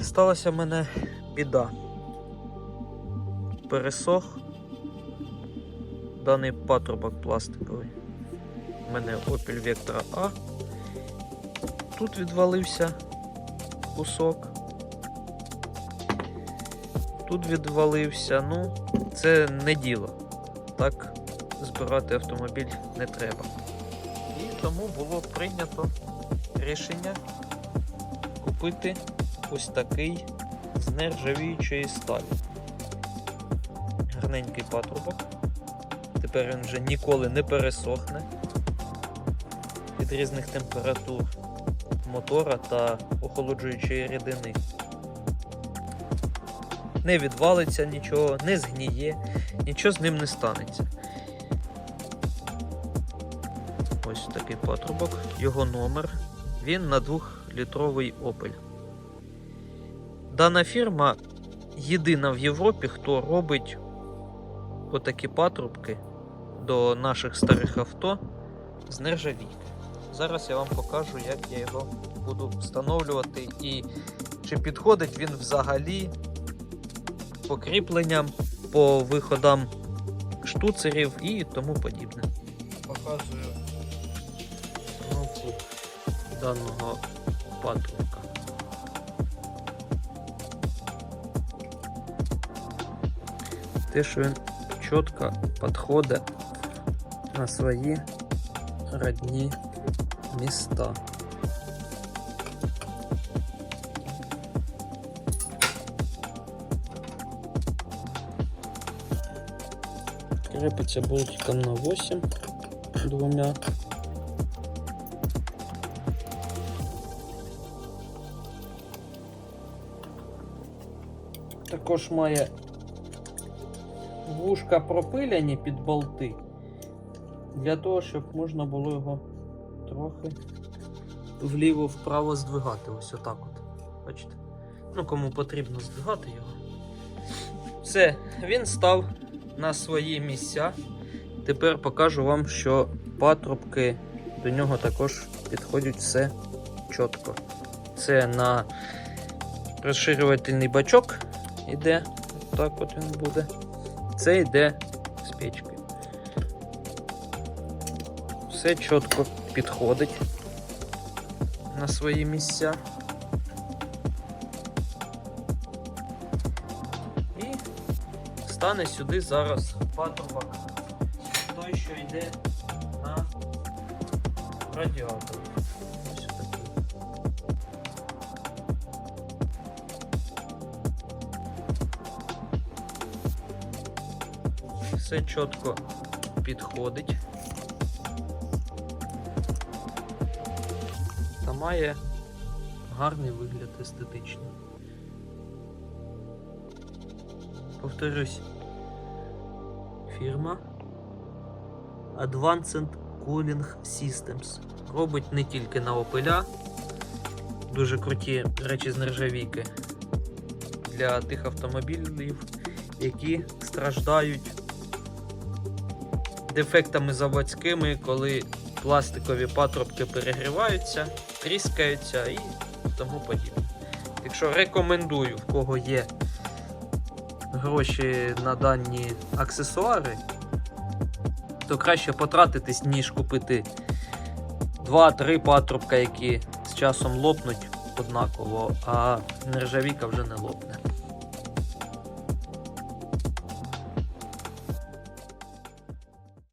сталася в мене біда. Пересох даний патрубок пластиковий. У мене Opel Vectra A. Тут відвалився кусок. Тут відвалився. Ну, це не діло. Так збирати автомобіль не треба. І тому було прийнято рішення купити ось такий з нержавіючої сталі. Гарненький патрубок. Тепер він вже ніколи не пересохне від різних температур мотора та охолоджуючої рідини. Не відвалиться нічого, не згніє, нічого з ним не станеться. Ось такий патрубок, його номер. Він на 2-літровий Opel. Дана фірма єдина в Європі, хто робить отакі патрубки до наших старих авто з нержавійки. Зараз я вам покажу, як я його буду встановлювати і чи підходить він взагалі по кріпленням, по виходам штуцерів і тому подібне. Показую установку даного патрубка. Те, що він чітко підходить на свої родні міста. Крепиться болтиком на 8 двумя. Також має вушка пропиляні під болти для того, щоб можна було його трохи вліво-вправо здвигати. Ось отак от. Бачите? Ну, кому потрібно здвигати його. Все, він став на свої місця. Тепер покажу вам, що патрубки до нього також підходять все чітко. Це на розширювательний бачок іде. Так от він буде. Це йде з печки. Все чітко підходить на свої місця. І стане сюди зараз патрубок. Той, що йде на радіатор. Все чітко підходить. Та має гарний вигляд естетичний. Повторюсь, фірма Advanced Cooling Systems робить не тільки на опиля, дуже круті речі з нержавійки для тих автомобілів, які страждають дефектами заводськими, коли пластикові патрубки перегріваються, тріскаються і тому подібне. Якщо рекомендую, в кого є гроші на дані аксесуари, то краще потратитись, ніж купити 2-3 патрубка, які з часом лопнуть однаково, а нержавійка вже не лопне.